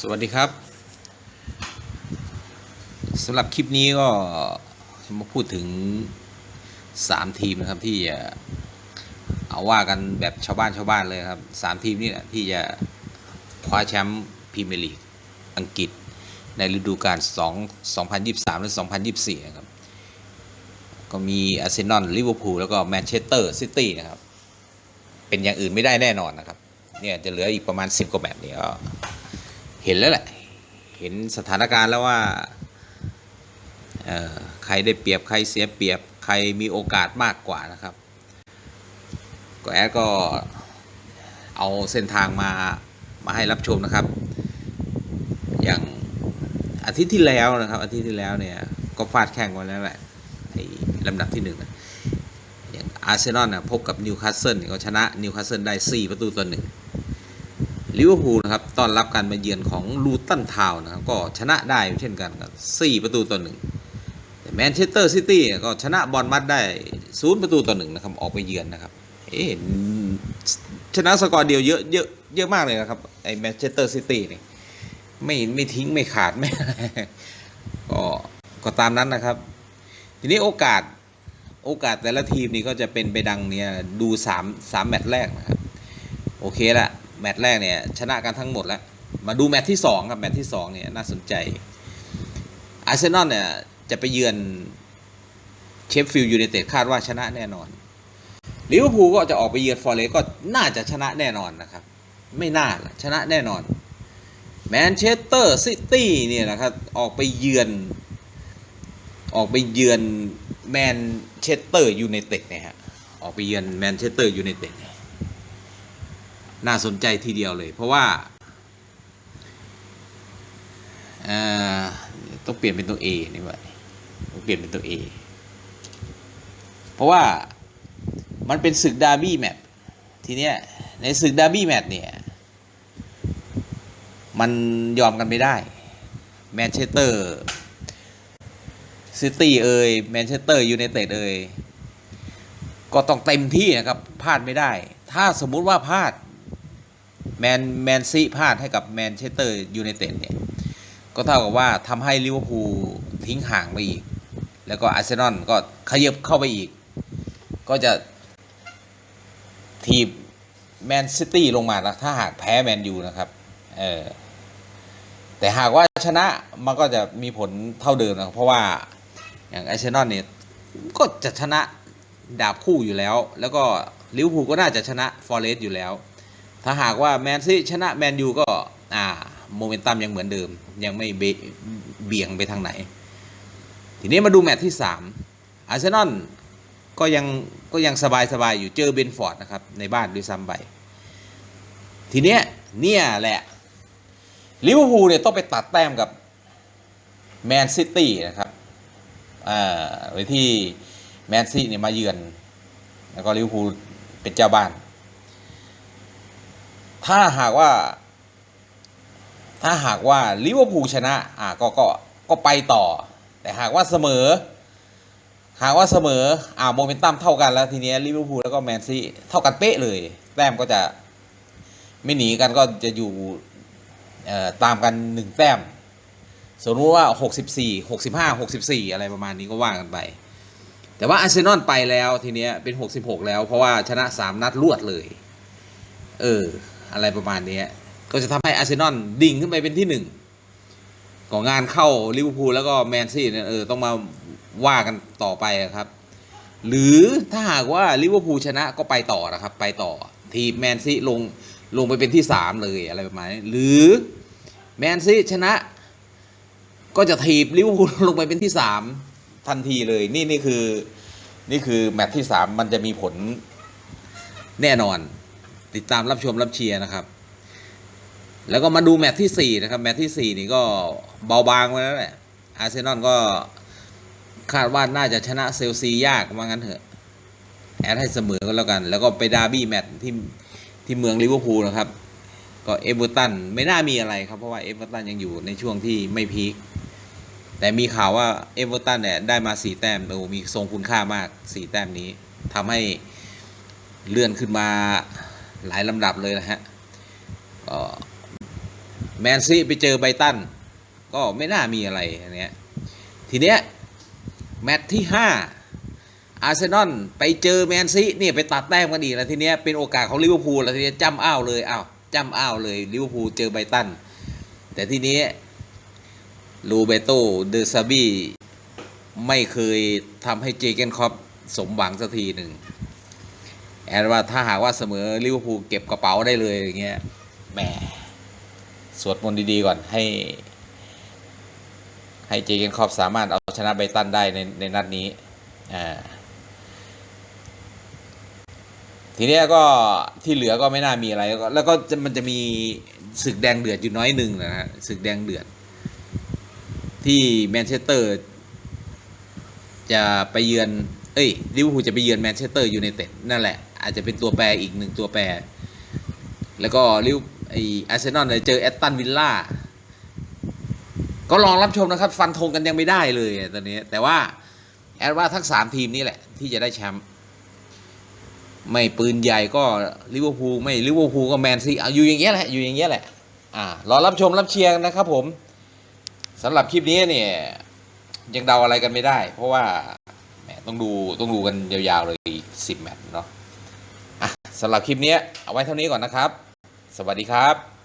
สวัสดีครับสำหรับคลิปนี้ก็มาพูดถึง 3 ทีมนะครับที่จะเอาว่ากันแบบชาวบ้านชาวบ้านเลยครับ 3 ทีมนี่แหละที่จะคว้าแชมป์พรีเมียร์ลีกอังกฤษในฤดูกาล2 2023และ2024นะครับ ก็มีอาร์เซนอลลิเวอร์พูลแล้วก็แมนเชสเตอร์ซิตี้นะครับ เป็นอย่างอื่นไม่ได้แน่นอนนะครับ เนี่ยจะเหลืออีกประมาณ 10 กว่าแมตช์เนี่ยก็ เห็นแล้วแหละ เห็นสถานการณ์แล้วว่าใครได้เปรียบใครเสียเปรียบใครมีโอกาสมากกว่านะครับ ก็แอดก็เอาเส้นทางมามาให้รับชมนะครับ อย่างอาทิตย์ที่แล้วนะครับ อาทิตย์ที่แล้วเนี่ยก็ฟาดแข่งกันแล้วแหละไอ้ลำดับที่หนึ่งนะอย่างอาร์เซนอลนะพบกับนิวคาสเซิลก็ชนะนิวคาสเซิลได้ 4 ประตูต่อหนึ่ง ลิเวอร์พูลนะครับต้อนรับการมาเยือนของลูตันทาวน์นะครับก็ชนะได้เช่นกันครับ4ประตูต่อหนึ่งแต่แมนเชสเตอร์ซิตี้ก็ชนะบอลมัดได้ศูนย์ประตูต่อหนึ่งนะครับออกไปเยือนนะครับเอ๊ชนะสกอร์เดียวเยอะเยอะเยอะมากเลยนะครับไอ้แมนเชสเตอร์ซิตี้นี่ไม่ไม่ทิ้งไม่ขาดไม่ก็ก็ตามนั้นนะครับ ทีนี้โอกาสโอกาสแต่ละทีมนี่ก็จะเป็นไปดังเนี้ยดู3 3แมตช์แรกนะครับ โอเคละ แมตช์แรกเนี่ยชนะกันทั้งหมดแล้ว มาดูแมตช์ที่2ครับแมตช์ที่2เนี่ยน่าสนใจอาร์เซนอลเนี่ยจะไปเยือนเชฟฟิลด์ยูไนเต็ดคาดว่าชนะแน่นอนลิเวอร์พูลก็จะออกไปเยือนฟอร์เรสก็น่าจะชนะแน่นอนนะครับ ไม่น่าชนะแน่นอนแมนเชสเตอร์ซิตี้เนี่ยนะครับออกไปเยือน ออกไปเยือนแมนเชสเตอร์ยูไนเต็ดเนี่ยฮะออกไปเยือนแมนเชสเตอร์ยูไนเต็ดเนี่ย น่าสนใจทีเดียวเลย เพราะว่าต้องเปลี่ยนเป็นตัว A นี่ว่าต้องเปลี่ยนเป็นตัว A เพราะว่ามันเป็นศึกดาร์บี้แมตช์ทีเนี้ยในศึกดาร์บี้แมตช์เนี่ย มันยอมกันไม่ได้แมนเชสเตอร์ซิตี้เอ่ยแมนเชสเตอร์ยูไนเต็ดเอ่ยก็ต้องเต็มที่นะครับพลาดไม่ได้ ถ้าสมมุติว่าพลาด แมนแมนซีพลาดให้กับแมนเชสเตอร์ยูไนเต็ดเนี่ยก็เท่ากับว่าทำให้ลิเวอร์พูลทิ้งห่างไปอีก แล้วก็อาร์เซนอลก็ขยับเข้าไปอีก ก็จะทีมแมนซิตี้ลงมาแล้วถ้าหากแพ้แมนยูนะครับเออแต่หากว่าชนะมันก็จะมีผลเท่าเดิมนะเพราะว่าอย่างอาร์เซนอลเนี่ยก็จะชนะดาบคู่อยู่แล้ว แล้วก็ลิเวอร์พูลก็น่าจะชนะฟอร์เรสต์อยู่แล้ว ถ้าหากว่าแมนซีชนะแมนยูก็อ่าโมเมนตัมยังเหมือนเดิม ยังไม่เบี่ยงไปทางไหน ทีนี้มาดูแมตช์ที่ 3 อาร์เซนอลก็ยังก็ยังสบายสบายอยู่เจอเบนฟอร์ดนะครับ ในบ้านด้วยซ้ำไปทีเนี้ยเนี่ยแหละลิเวอร์พูลเนี่ยต้องไปตัดแต้มกับแมนซิตี้นะครับอ่าไว้ที่แมนซีเนี่ยมาเยือน แล้วก็ลิเวอร์พูลเป็นเจ้าบ้าน ถ้าหากว่า ถ้าหากว่าลิเวอร์พูลชนะ อ่าก็ก็ก็ไปต่อ แต่หากว่าเสมอ หากว่าเสมอ อ่าโมเมนตัมเท่ากันแล้วทีนี้ลิเวอร์พูลแล้วก็แมนซีเท่ากันเป๊ะเลย แต้มก็จะไม่หนีกันก็จะอยู่เอ่อตามกันหนึ่งแต้ม สมมติว่า 64 65 64 อะไรประมาณนี้ก็ว่ากันไป แต่ว่าอาร์เซนอลไปแล้วทีเนี้ยเป็น 66 แล้วเพราะว่าชนะ 3 นัดรวดเลย เออ อะไรประมาณนี้ก็จะทำให้อาร์เซนอลดิ่งขึ้นไปเป็นที่หนึ่งของงานเข้าลิเวอร์พูลแล้วก็แมนซีเนี่ยเออต้องมาว่ากันต่อไปครับ หรือถ้าหากว่าลิเวอร์พูลชนะก็ไปต่อนะครับ ไปต่อ ทีมแมนซีลงลงไปเป็นที่สามเลยอะไรประมาณนี้หรือแมนซีชนะ ก็จะทีบลิเวอร์พูลลงไปเป็นที่สามทันทีเลยนี่นี่คือนี่คือแมตช์ที่สามมันจะมีผลแน่นอน ติดตามรับชมรับเชียร์นะครับ แล้วก็มาดูแมตช์ที่สี่นะครับ แมตช์ที่สี่นี่ก็เบาบางไปแล้วแหละอาร์เซนอลก็คาดว่าน่าจะชนะเซลซียากว่างั้นเถอะแอดให้เสมอก็แล้วกัน แล้วก็ไปดาร์บี้แมตช์ที่ที่เมืองลิเวอร์พูลนะครับ ก็เอเวอร์ตันไม่น่ามีอะไรครับ เพราะว่าเอเวอร์ตันยังอยู่ในช่วงที่ไม่พีคแต่มีข่าวว่าเอเวอร์ตันเนี่ยได้มาสี่แต้มโอ้มีทรงคุณค่ามากสี่แต้มนี้ทำให้เลื่อนขึ้นมา หลายลำดับเลยนะฮะก็แมนซี่ไปเจอไบตัน ก็ไม่น่ามีอะไรอันเนี้ยทีเนี้ยแมตช์ที่ห้าอาร์เซนอลไปเจอแมนซีเนี่ยไปตัดแต้มกันอีกแล้วทีเนี้ยเป็นโอกาสของลิเวอร์พูลแล้วทีเนี้ยจ้ำอ้าวเลยอ้าวจ้ำอ้าวเลยลิเวอร์พูลเจอไบตัน แต่ทีนี้ลูเบโตเดอร์ซาบี้ไม่เคยทำให้เจเกนคอปสมหวังสักทีหนึ่ง แอนว่าถ้าหากว่าเสมอลิเวอร์พูลเก็บกระเป๋าได้เลยอย่างเงี้ยแหมสวดมนต์ดีๆก่อนให้ ให้เจเกนคอปสามารถเอาชนะไบตันได้ในในนัดนี้อ่าทีเนี้ยก็ที่เหลือก็ไม่น่ามีอะไร แล้วก็แล้วก็มันจะมีศึกแดงเดือดอยู่น้อยหนึ่งนะฮะศึกแดงเดือด ที่แมนเชสเตอร์ จะไปเยือน เอ้ยลิเวอร์พูลจะไปเยือนแมนเชสเตอร์ยูไนเต็ดนั่นแหละ อาจจะเป็นตัวแปรอีกหนึ่งตัวแปร แล้วก็ลิวไออาร์เซนอลเจอแอตตันวิลล่าก็ลองรับชมนะครับ ฟันธงกันยังไม่ได้เลยตอนนี้ แต่ว่าแอดว่าทั้งสามทีมนี้แหละ ที่จะได้แชมป์ไม่ปืนใหญ่ก็ลิเวอร์พูลไม่ลิเวอร์พูลก็แมนซีเอาอยู่อย่างเงี้ยแหละอยู่อย่างเงี้ยแหละอ่ารอรับชมรับเชียร์นะครับผมสำหรับคลิปนี้เนี่ยยังเดาอะไรกันไม่ได้ เพราะว่าต้องดูต้องดูกันยาวๆเลยสิบแมตช์เนาะ สำหรับคลิปนี้เอาไว้เท่านี้ก่อนนะครับ สวัสดีครับ